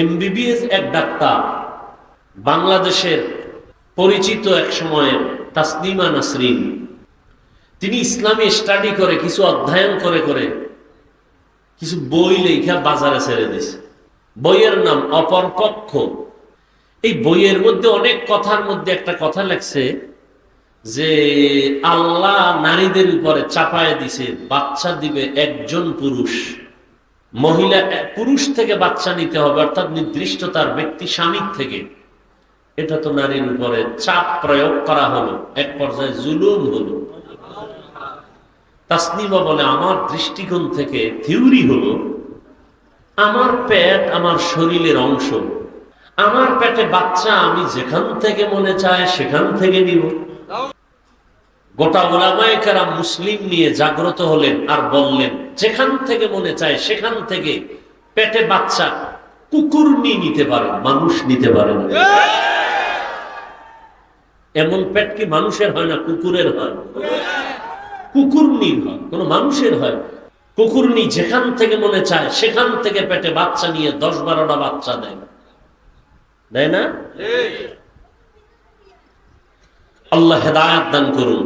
MBBS এক doctor, বাংলাদেশের পরিচিত এক সময়ের তাসনিমা নাসরিন। তিনি ইসলামী স্টাডি করে, কিছু অধ্যয়ন করে করে কিছু বই লেখা বাজারে ছেড়ে দিছে বইয়ের নাম অপরপক্ষ এই বইয়ের মধ্যে অনেক কথার মধ্যে একটা কথা লেখছে যে, আল্লাহ নারীদের উপরে চাপায় দিছে, বাচ্চা দিবে একজন পুরুষ। মহিলা পুরুষ থেকে বাচ্চা নিতে হবে, অর্থাৎ নির্দিষ্ট তার ব্যক্তি স্বামীর থেকে। এটা তো নারীর উপরে চাপ প্রয়োগ করা হলো, এক পর্যায়ে জুলুম হলো। তাসনিমা বলে, আমার দৃষ্টিকোণ থেকে থিওরি হলো, আমার পেট আমার শরীরের অংশ। আমার পেটে বাচ্চা আমি যেখান থেকে মনে চায় সেখান থেকে নিব। গোটা ওলামায় কারা মুসলিম নিয়ে জাগ্রত হলেন আর বললেন, যেখান থেকে মনে চায় সেখান থেকে পেটে বাচ্চা কুকুর নিতে পারে, মানুষ নিতে পারে এমন পেট কি মানুষের হয় না কুকুরের হয়? কুকুর নির হয়, কোন মানুষের হয় কুকুর নি যেখান থেকে মনে চায়, সেখান থেকে পেটে বাচ্চা নিয়ে দশ বারোটা বাচ্চা দেয়। দেয় না? আল্লাহ হেদায়ত দান করুন